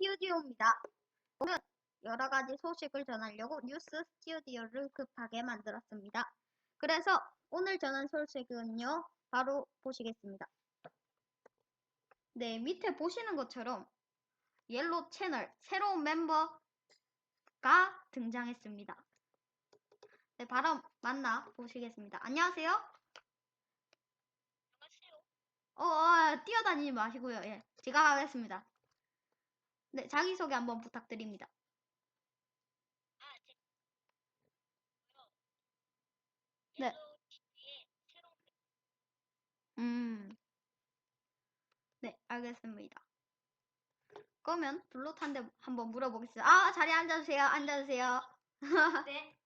스튜디오입니다. 오늘 여러 가지 소식을 전하려고 뉴스 스튜디오를 급하게 만들었습니다. 그래서 오늘 전한 소식은요, 바로 보시겠습니다. 네, 밑에 보시는 것처럼 옐로 채널 새로운 멤버가 등장했습니다. 네, 바로 만나 보시겠습니다. 안녕하세요. 어, 어, 뛰어다니지 마시고요. 예, 제가 하겠습니다. 네, 자기소개 한번 부탁드립니다. 네. 음. 네, 알겠습니다. 그러면 블로탄데 한번 물어보겠습니다. 아, 자리에 앉아주세요. 앉아주세요. 네.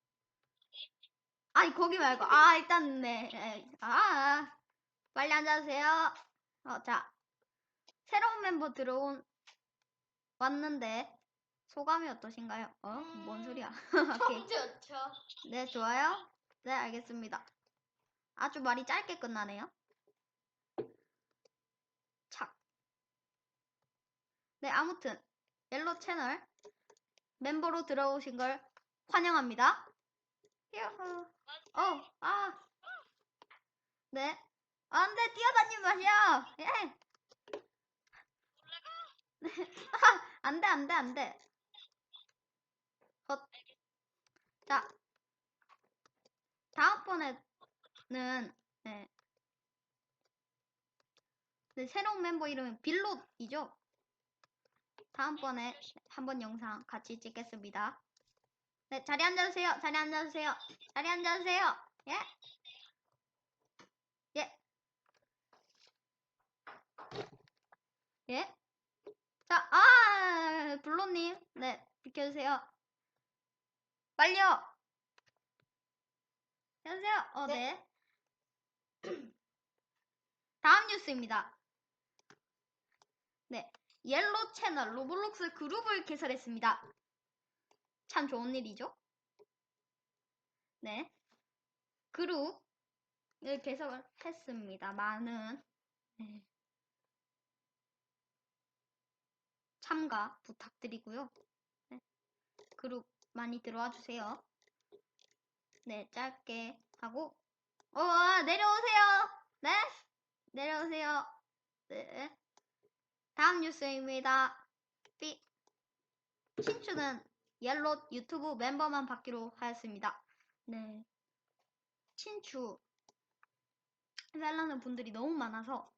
아니, 거기 말고. 아, 일단, 네. 에, 아, 아. 빨리 앉아주세요. 어, 자. 새로운 멤버 들어온, 왔는데, 소감이 어떠신가요? 어? 뭔 소리야? 오케이. 참 좋죠. 네, 좋아요. 네, 알겠습니다. 아주 말이 짧게 끝나네요. 착. 네, 아무튼 옐로 채널 멤버로 들어오신 걸 환영합니다. 야호. 어, 아. 네. 안 돼, 뛰어다니지 마세요. 예. 네. 아, 안 돼, 안 돼, 안 돼. 헛. 자, 다음번에는 네. 네, 새로운 멤버 이름은 빌롯이죠. 다음번에 한번 영상 같이 찍겠습니다. 네, 자리 앉아주세요. 자리 앉아주세요. 자리 앉아주세요. 예? 예? 예? 자, 아, 블로님. 네, 비켜주세요. 빨리요. 안녕하세요. 어, 네. 다음 뉴스입니다. 네. 옐로 채널 로블록스 그룹을 개설했습니다. 참 좋은 일이죠? 네. 그룹을 개설을 했습니다. 많은 네. 참가 부탁드리고요. 네. 그룹 많이 들어와 주세요. 네, 짧게 하고 어, 아, 내려오세요. 네? 내려오세요. 네. 다음 뉴스입니다. 삐. 신추는 옐롯 유튜브 멤버만 받기로 하였습니다. 네. 신추 해달라는 분들이 너무 많아서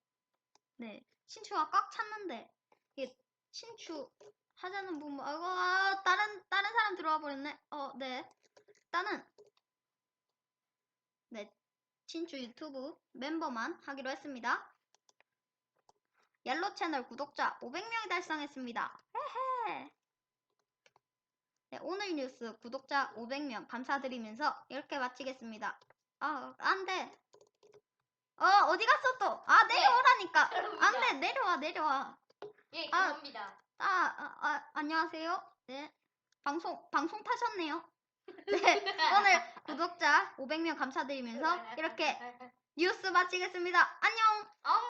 네. 신추가 꽉 찼는데 이게 신추 하자는 분 아이고 아, 다른 다른 사람 들어와 버렸네. 어, 네. 일단은 네, 친추 유튜브 멤버만 하기로 했습니다. 옐로 채널 구독자 500명이 달성했습니다. 헤헤. 네, 오늘 뉴스 구독자 500명 감사드리면서 이렇게 마치겠습니다. 아, 안 돼. 어, 어디 갔어 또? 아, 내려오라니까. 안 돼, 내려와, 내려와. 예, 아. 그겁니다. 아, 아, 아, 안녕하세요. 네. 방송, 방송 타셨네요. 네, 오늘 구독자 500명 감사드리면서 이렇게 뉴스 마치겠습니다. 안녕!